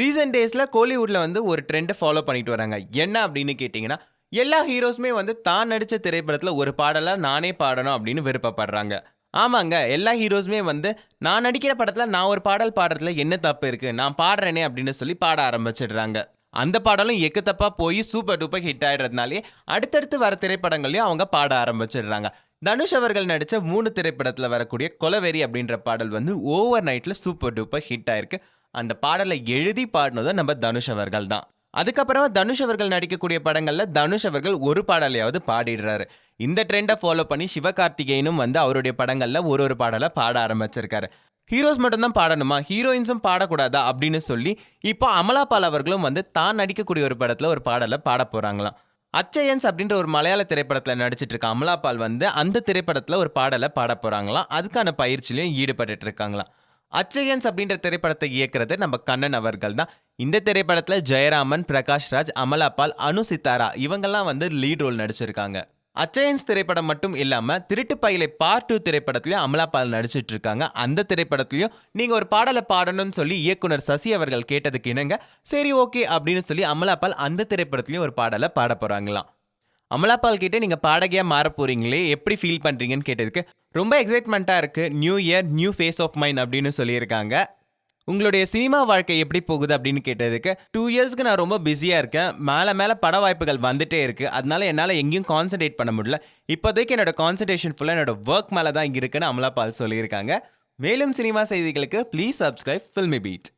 Recent டேஸில் கோலிவுட்டில் வந்து ஒரு ட்ரெண்டை ஃபாலோ பண்ணிட்டு வராங்க. என்ன அப்படின்னு கேட்டிங்கன்னா எல்லா ஹீரோஸுமே வந்து தான் நடித்த திரைப்படத்தில் ஒரு பாடலாக நானே பாடணும் அப்படின்னு விருப்பப்படுறாங்க. ஆமாங்க எல்லா ஹீரோஸுமே வந்து நான் நடிக்கிற படத்தில் நான் ஒரு பாடல் பாடுறதுல என்ன தப்பு இருக்குது நான் பாடுறேனே அப்படின்னு சொல்லி பாட ஆரம்பிச்சிடுறாங்க. அந்த பாடலும் எக்குத்தப்பா போய் சூப்பர் டூப்பர் ஹிட் ஆயிடுறதுனாலே அடுத்தடுத்து வர திரைப்படங்களையும் அவங்க பாட ஆரம்பிச்சிடுறாங்க. தனுஷ் அவர்கள் நடித்த மூணு திரைப்படத்தில் வரக்கூடிய கொலவெறி அப்படின்ற பாடல் வந்து ஓவர் நைட்டில் சூப்பர் டூப்பர் ஹிட் ஆயிருக்கு. அந்த பாடலை எழுதி பாடினதும் நம்ம தனுஷ் அவர்கள் தான். அதுக்கப்புறமா தனுஷ் அவர்கள் நடிக்கக்கூடிய படங்களில் தனுஷ் அவர்கள் ஒரு பாடலையாவது பாடிடுறாரு. இந்த ட்ரெண்டை ஃபாலோ பண்ணி சிவகார்த்திகேயனும் வந்து அவருடைய படங்களில் ஒரு ஒரு பாடலை பாட ஆரம்பிச்சிருக்காரு. ஹீரோஸ் மட்டும்தான் பாடணுமா? ஹீரோயின்ஸும் பாடக்கூடாதா? அப்படின்னு சொல்லி இப்போ அமலா பால் அவர்களும் வந்து தான் நடிக்கக்கூடிய ஒரு படத்தில் ஒரு பாடலை பாட போகிறாங்களாம் அச்சயன்ஸ் அப்படின்ற ஒரு மலையாள திரைப்படத்தில் நடிச்சிட்டு இருக்க அமலா பால் வந்து அந்த திரைப்படத்தில் ஒரு பாடலை பாட போகிறாங்களாம் அதுக்கான பயிற்சியிலையும் ஈடுபட்டுட்டு இருக்காங்களாம். அச்சயன்ஸ் அப்படின்ற திரைப்படத்தை இயக்கிறது நம்ம கண்ணன் அவர்கள் தான். இந்த திரைப்படத்தில் ஜெயராமன் பிரகாஷ் ராஜ் அமலாபால் அனு சித்தாரா இவங்கெல்லாம் வந்து லீட் ரோல் நடிச்சிருக்காங்க. அச்சயன்ஸ் திரைப்படம் மட்டும் இல்லாம திருட்டு பயிலை பார்ட் டூ திரைப்படத்துலையும் அமலா பால் நடிச்சிட்டு இருக்காங்க அந்த திரைப்படத்துலையும் நீங்க ஒரு பாடலை பாடணும்னு சொல்லி இயக்குனர் சசி அவர்கள் கேட்டதுக்கு இணங்க சரி ஓகே அப்படின்னு சொல்லி அமலா பால் அந்த திரைப்படத்துலையும் ஒரு பாடலை பாட போறாங்களாம். அமலாபால் கிட்ட நீங்க பாடகியா மாற போறீங்களே? எப்படி ஃபீல் பண்றீங்கன்னு கேட்டதுக்கு ரொம்ப எக்ஸைட்மெண்ட்டாக இருக்கு. New year new face of mind அப்படின்னு சொல்லியிருக்காங்க. உங்களுடைய சினிமா வாழ்க்கை எப்படி போகுது அப்படின்னு கேட்டதுக்கு டூ இயர்ஸ்க்கு நான் ரொம்ப பிஸியாக இருக்கேன். மேலே மேலே பட வாய்ப்புகள் வந்துட்டே இருக்குது அதனால என்னால் எங்கேயும் கான்சென்ட்ரேட் பண்ண முடியல. இப்போதைக்கு என்னோட கான்சன்ட்ரேஷன் ஃபுல்லாக என்னோட ஒர்க் மேலே தான் இங்கே இருக்குன்னு அமலா பால் சொல்லியிருக்காங்க. மேலும் சினிமா செய்திகளுக்கு ப்ளீஸ் சப்ஸ்கிரைப் ஃபில்மி பீட்